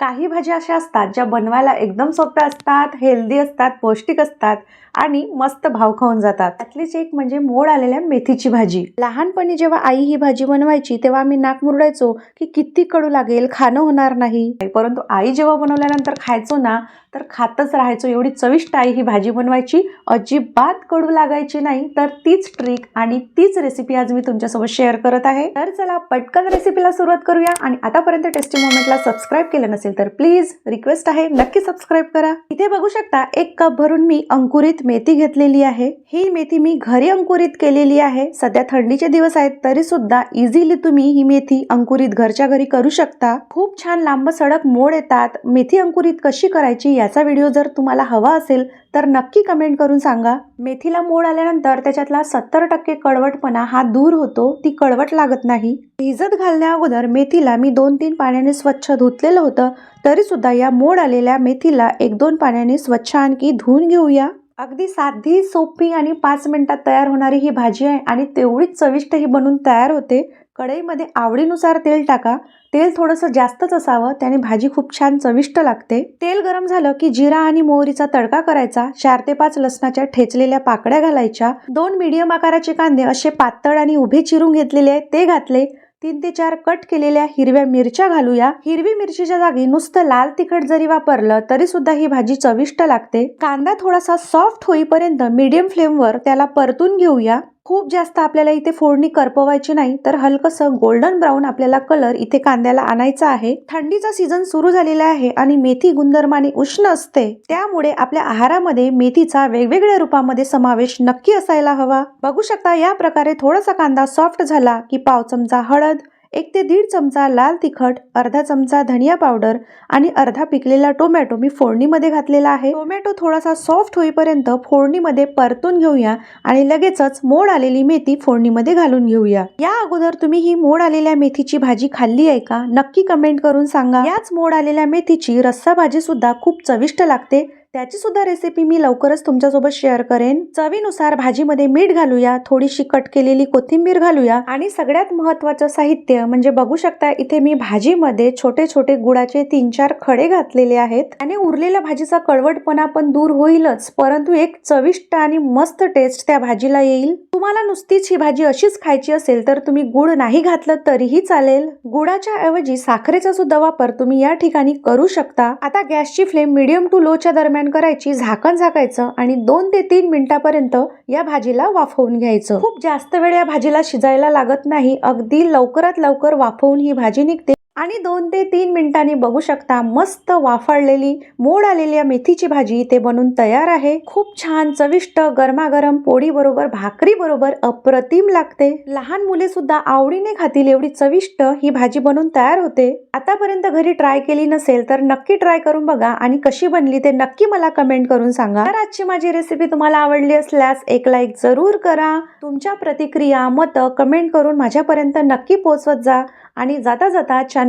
काही भाज्या अशा असतात ज्या बनवायला एकदम सोप्या असतात हेल्दी असतात पौष्टिक असतात आणि मस्त भाव खाऊन जातात. त्यातलीच एक म्हणजे मोड आलेल्या मेथीची भाजी. लहानपणी जेव्हा आई ही भाजी बनवायची तेव्हा आम्ही नाक मुरडायचो की किती कडू लागेल खाणं होणार नाही. परंतु आई जेव्हा बनवल्यानंतर खायचो ना तर खातच राहायचो. एवढी चविष्ट आई ही भाजी बनवायची. अजिबात कडू लागायची नाही तर तीच ट्रिक आणि तीच रेसिपी आज मी तुमच्यासोबत शेअर करत आहे. तर चला पटकन रेसिपीला सुरुवात करूया आणि आतापर्यंत टेस्टी मोमेंटला सबस्क्राईब केलं नसेल तर प्लीज रिक्वेस्ट आहे. नक्की सबस्क्राईब करा. इथे बघू शकता एक कप भरून मी अंकुरित मेथी घेतलेली आहे. ही मेथी मी घरी अंकुरित केलेली आहे. सध्या थंडीचे दिवस आहेत तरी सुद्धा इझिली तुम्ही ही मेथी अंकुरित घरच्या घरी करू शकता. खूप छान लांब सडक मोड येतात. मेथी अंकुरित कशी करायची याचा व्हिडिओ जर तुम्हाला हवा असेल तर नक्की कमेंट करून सांगा. मेथीला मोड आल्यानंतर त्याच्यातला सत्तर टक्के कडवटपणा हा दूर होतो ती कडवट लागत नाही. भिजत घालण्या अगोदर मेथीला मी दोन तीन पाण्याने स्वच्छ धुतलेलं होतं तरीसुद्धा या मोड आलेल्या मेथीला एक दोन पाण्याने स्वच्छ आणखी धुवून घेऊया. अगदी साधी सोपी आणि पाच मिनटात तयार होणारी ही भाजी आहे आणि तेवढीच चविष्ट ही बनून तयार होते. कढईमध्ये आवडीनुसार तेल टाका. तेल थोडंसं जास्तच असावं त्याने भाजी खूप छान चविष्ट लागते. तेल गरम झालं की जिरा आणि मोहरीचा तडका करायचा चार ते पाच लसणाच्या ठेचलेल्या पाकड्या घालायच्या दोन मीडियम आकाराचे कांदे असे पातळ आणि उभे चिरून घेतलेले आहेत ते घातले. तीन ते चार कट केलेल्या हिरव्या मिरच्या घालूया. हिरवी मिरचीच्या जागी नुसतं लाल तिखट जरी वापरलं तरी सुद्धा ही भाजी चविष्ट लागते. कांदा थोडासा सॉफ्ट होईपर्यंत मीडियम फ्लेमवर त्याला परतून घेऊया. खूप जास्त आपल्याला इथे फोडणी करपवायची नाही तर हलकसं गोल्डन ब्राऊन आपल्याला कलर इथे कांद्याला आणायचा आहे. थंडीचा सीझन सुरू झालेला आहे आणि मेथी गुणधर्माने उष्ण असते. त्यामुळे आपल्या आहारामध्ये मेथीचा वेगवेगळ्या रूपामध्ये समावेश नक्की असायला हवा. बघू शकता या प्रकारे थोडासा कांदा सॉफ्ट झाला की पाव चमचा हळद एक ते दीड चमचा लाल तिखट अर्धा चमचा धनिया पावडर आणि अर्धा पिकलेला टोमॅटो मी फोडणीमध्ये घातलेला आहे. टोमॅटो थोडासा सॉफ्ट होईपर्यंत फोडणीमध्ये परतून घेऊया आणि लगेचच मोड आलेली मेथी फोडणीमध्ये घालून घेऊया. या अगोदर तुम्ही ही मोड आलेल्या मेथीची भाजी खाल्ली आहे का? नक्की कमेंट करून सांगा. याच मोड आलेल्या मेथीची रस्सा भाजी सुद्धा खूप चविष्ट लागते. त्याची सुद्धा रेसिपी मी लवकरच तुमच्यासोबत शेअर करेन. चवीनुसार भाजीमध्ये मीठ घालूया थोडीशी कट केलेली कोथिंबीर घालूया आणि सगळ्यात महत्वाचं साहित्य म्हणजे बघू शकता इथे मी भाजीमध्ये छोटे छोटे गुळाचे तीन चार खडे घातलेले आहेत आणि उरलेल्या भाजीचा कडवटपणा पण दूर होईलच परंतु एक चविष्ट आणि मस्त टेस्ट त्या भाजीला येईल. तुम्हाला नुसतीच ही भाजी अशीच खायची असेल तर तुम्ही गुळ नाही घातलं तरीही चालेल. गुळाच्या ऐवजी साखरेचा सुद्धा वापर तुम्ही या ठिकाणी करू शकता. आता गॅसची फ्लेम मिडियम टू लोच्या दरम्यान करायची झाकण झाकायचं आणि दोन ते तीन मिनिटापर्यंत या भाजीला वाफवून घ्यायचं. खूप जास्त वेळ या भाजीला शिजायला लागत नाही. अगदी लवकरात लवकर वाफवून ही भाजी निघते. आणि दोन ते तीन मिनिटांनी बघू शकता मस्त वाफळलेली मोड आलेल्या मेथीची भाजी ते बनून तयार आहे. खूप छान चविष्ट गरमागरम पोळी बरोबर भाकरी बरोबर अप्रतिम लागते. लहान मुले सुद्धा आवडीने खातील एवढी चविष्ट ही भाजी बनून तयार होते. आतापर्यंत घरी ट्राय केली नसेल तर नक्की ट्राय करून बघा आणि कशी बनली ते नक्की मला कमेंट करून सांगा. तर आजची माझी रेसिपी तुम्हाला आवडली असल्यास एक लाईक जरूर करा. तुमच्या प्रतिक्रिया मतं कमेंट करून माझ्यापर्यंत नक्की पोहोचवत जा. आणि जाता जाता